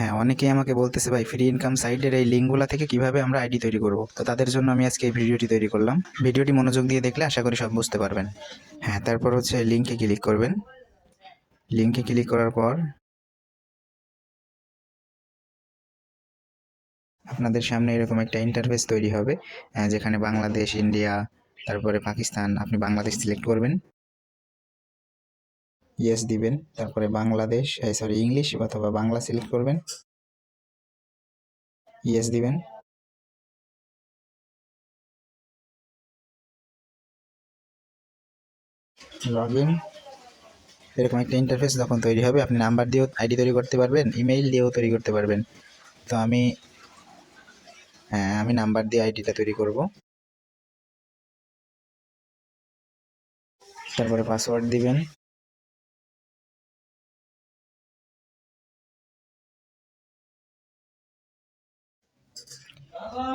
হ্যাঁ অনেকেই আমাকে বলতেছে, ভাই ফ্রি ইনকাম সাইটের এই লিঙ্কগুলো থেকে কীভাবে আমরা আইডি তৈরি করব? তো তাদের জন্য আমি আজকে এই ভিডিওটি তৈরি করলাম। ভিডিওটি মনোযোগ দিয়ে দেখলে আশা করি সব বুঝতে পারবেন। হ্যাঁ তারপর হচ্ছে লিঙ্কে ক্লিক করবেন। লিঙ্কে ক্লিক করার পর আপনাদের সামনে এরকম একটা ইন্টারফেস তৈরি হবে যেখানে বাংলাদেশ ইন্ডিয়া তারপরে পাকিস্তান, আপনি বাংলাদেশ সিলেক্ট করবেন। ইয়েস দিবেন। তারপরে বাংলাদেশ সরি ইংলিশ অথবা বাংলা সিলেক্ট করবেন। ইয়েস দিবেন। লগ ইন এরকম একটা ইন্টারফেস যখন তৈরি হবে, আপনি নাম্বার দিয়েও আইডি তৈরি করতে পারবেন ইমেইল দিয়েও তৈরি করতে পারবেন। তো আমি হ্যাঁ আমি নাম্বার দিয়ে আইডিটা তৈরি করব। তারপরে পাসওয়ার্ড দিবেন।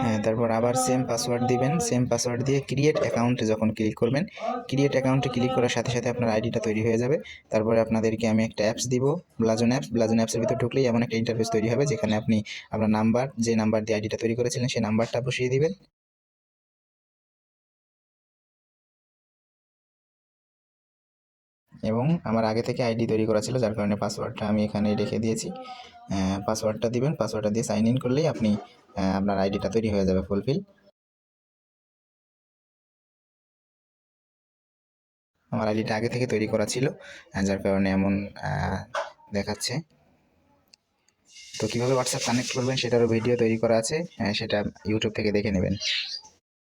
হ্যাঁ তারপর আবার সেম পাসওয়ার্ড দিবেন। সেম পাসওয়ার্ড দিয়ে ক্রিয়েট অ্যাকাউন্টে যখন ক্লিক করবেন ক্রিয়েট অ্যাকাউন্টে ক্লিক করার সাথে সাথে আপনার আইডিটা তৈরি হয়ে যাবে। তারপরে আপনাদেরকে আমি একটা অ্যাপস দিব ব্লাজন অ্যাপস ব্লাজন অ্যাপসের ভিতরে ঢুকলেই এমন একটা ইন্টারফেস তৈরি হবে, যেখানে আপনি আপনার নাম্বার যে নাম্বার দিয়ে আইডিটা তৈরি করেছিলেন, সেই নাম্বারটা বসিয়ে দিবেন। এবং আমার আগে থেকে আইডি তৈরি করা ছিল, যার কারণে পাসওয়ার্ডটা আমি এখানে রেখে দিয়েছি। পাসওয়ার্ডটা দিবেন, পাসওয়ার্ডটা দিয়ে সাইন ইন করলেই আপনি আপনার আইডিটা তৈরি হয়ে যাবে ফুলফিল আমার আইডিটা আগে থেকে তৈরি করা ছিল যার কারণে এমন দেখাচ্ছে। তো কীভাবে হোয়াটসঅ্যাপ কানেক্ট করবেন, সেটারও ভিডিও তৈরি করা আছে সেটা ইউটিউব থেকে দেখে নেবেন।